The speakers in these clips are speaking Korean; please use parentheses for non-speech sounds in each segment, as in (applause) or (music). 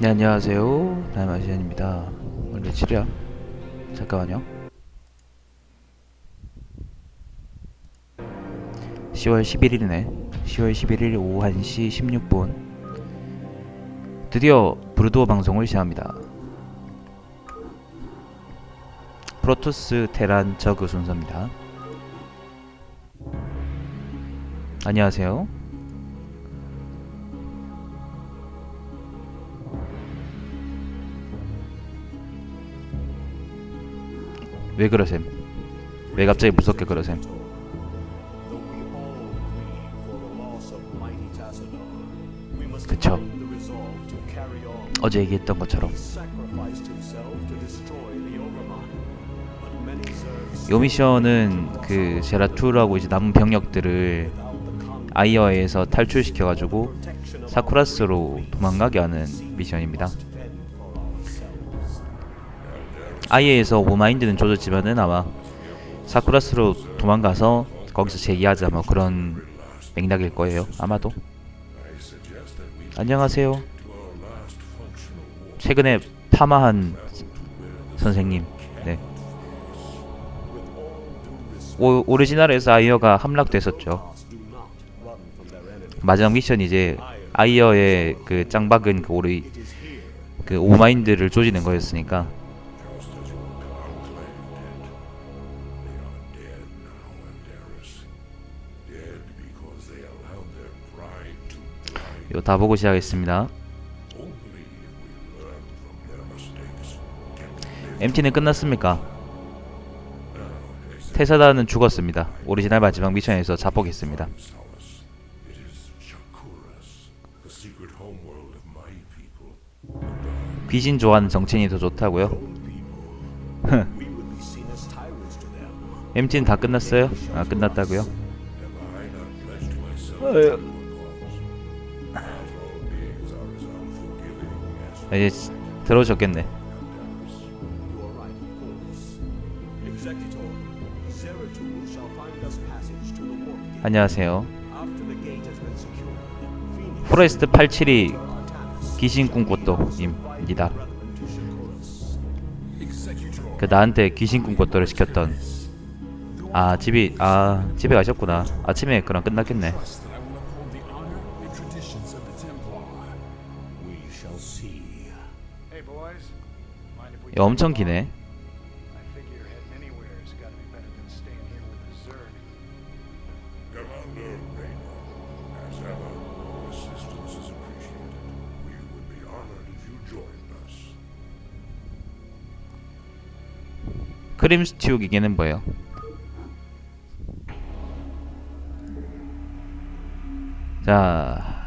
네 안녕하세요. 다이마시안입니다. 오늘 며칠이야? 잠깐만요. 10월 11일이네. 10월 11일 오후 1시 16분. 드디어 브루도어 방송을 시작합니다. 프로토스 테란 저그 순서입니다. 안녕하세요 왜 그러셈? 왜 갑자기 무섭게 그러셈? 그쵸. 어제 얘기했던 것처럼 요 미션은 그 제라투라고 이제 남은 병력들을 아이어에서 탈출시켜가지고 사쿠라스로 도망가게 하는 미션입니다. 아이에에서 오마인드는 조졌지만은 아마 사쿠라스로 도망가서 거기서 재기하자 뭐 그런 맥락일 거예요. 아마도. 안녕하세요. 최근에 파마한 선생님. 네. 오, 오리지널에서 아이어가 함락됐었죠. 마지막 미션 이제 아이어의 그 짱박은 그 오리 그 오마인드를 조지는 거였으니까 이거 다 보고 시작하겠습니다. MT는 끝났습니까? 테사다는 죽었습니다. 오리지널 마지막 미션에서 자폭했습니다. 귀신 좋아하는 정첸이 더 좋다고요? (laughs) MT는 다 끝났어요? 아 끝났다고요? 이제 시- 들어오셨겠네. 안녕하세요. 포레스트 87이 귀신 꿈꽃도입니다. 그 나한테 귀신 꿈꽃도를 시켰던 아 집이 아 집에 가셨구나. 아침에 그럼 끝났겠네. Honored if you joined us. 크림 스튜 기계는 뭐예요? 자,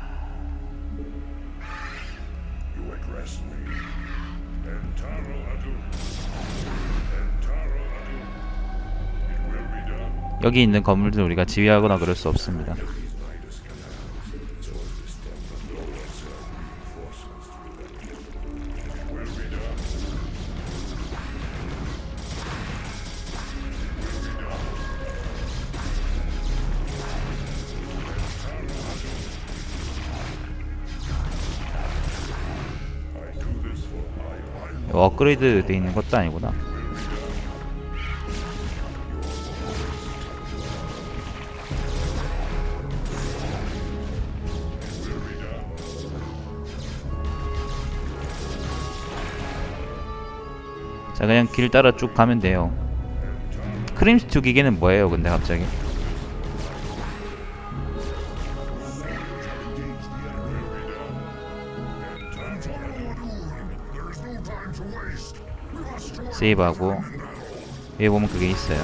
여기 있는 건물들 우리가 지휘하거나 그럴 수 없습니다. 업그레이드 돼 있는 것도 아니구나. 자 그냥 길 따라 쭉 가면 돼요. 크림 스튜 기계는 뭐예요? 근데 갑자기 세이브하고 여기 보면 그게 있어요.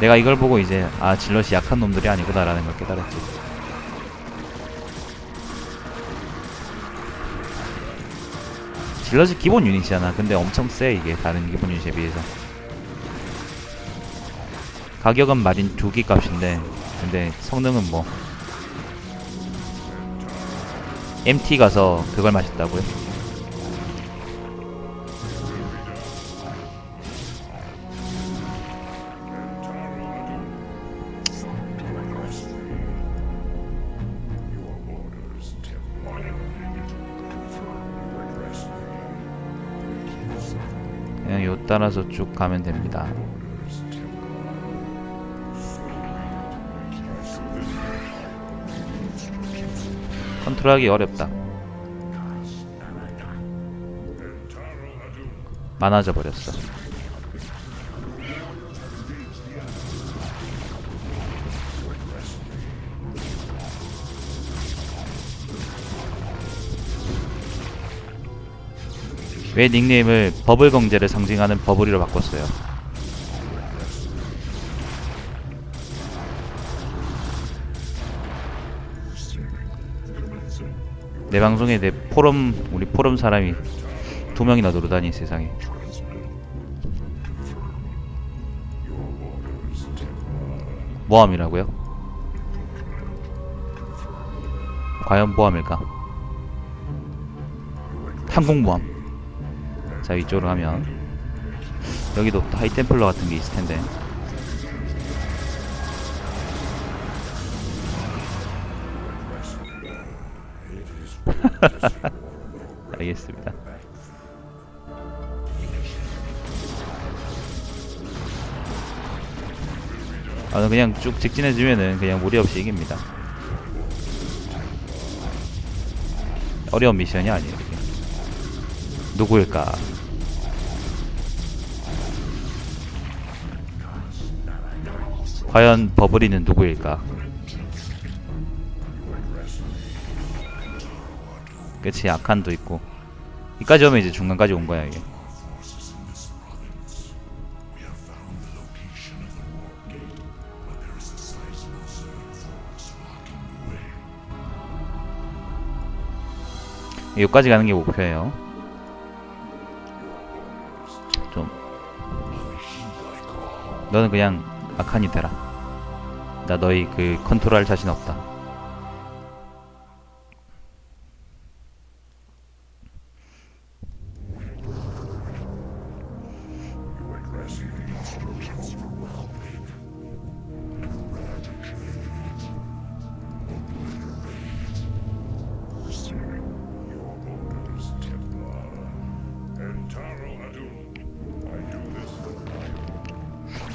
내가 이걸 보고 이제 아 질럿이 약한 놈들이 아니구나라는 걸 깨달았지. 질럿이 기본 유닛이잖아. 근데 엄청 세 이게 다른 기본 유닛에 비해서. 가격은 마린 두기 값인데 근데 성능은 뭐 MT 가서 그걸 마셨다고요? 따라서 쭉 가면 됩니다. 컨트롤하기 어렵다. 많아져 버렸어. 왜 닉네임을 버블 경제를 상징하는 버블이로 바꿨어요? 내 방송에 내 포럼 우리 포럼 사람이 두 명이나 누르다니 세상에. 모함이라고요? 과연 모함일까? 항공모함. 자 이쪽으로 가면 여기도 또 하이템플러 같은 게 있을 텐데. (laughs) 알겠습니다. 아, 그냥 쭉 직진해주면은 그냥 무리 없이 이깁니다. 어려운 미션이 아니에요. 누구일까? 과연 버블이는 누구일까? 그치 아칸도 있고. 이까지 오면 이제 중간까지 온 거야 이게. 여기까지 가는 게 목표예요. 좀. 너는 그냥 아칸이 되라 나 너희 그 컨트롤할 자신 없다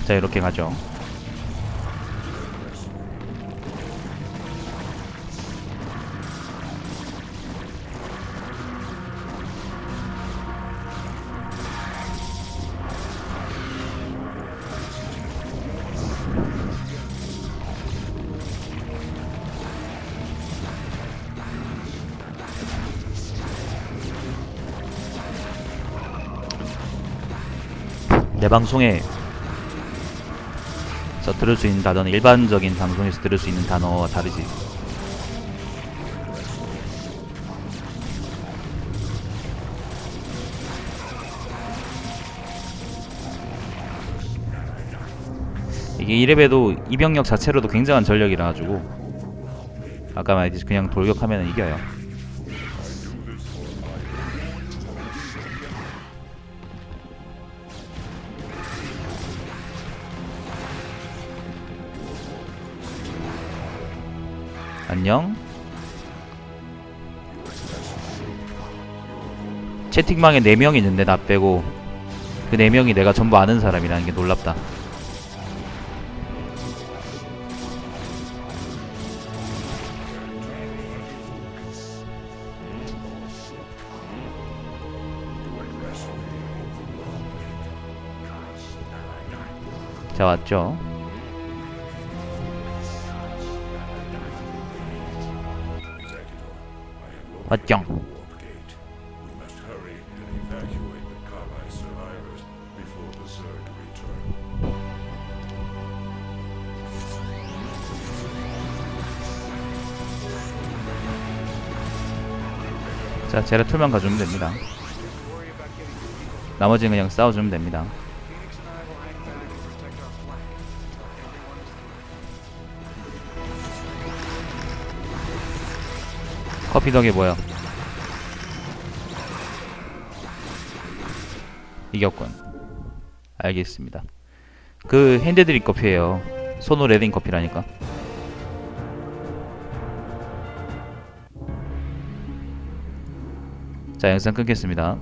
자 이렇게 가죠 내 방송에 서 들을 수 있는 단어는 일반적인 방송에서 들을 수 있는 단어와 다르지. 이게 이랩에도 이병력 자체로도 굉장한 전력이라 가지고 아까 말했듯이 그냥 돌격하면 이겨요. 안녕. 채팅방에 4명 있는데 나 빼고 그 4명이 내가 전부 아는 사람이라는 게 놀랍다. 자 왔죠? Return. 자, 제라툴만 가주면 됩니다. 나머지는 그냥 싸워주면 됩니다. 커피 덕에 뭐야? 이겼군. 알겠습니다. 그 핸드드립 커피예요. 소노 레딩 커피라니까. 자, 영상 끊겠습니다.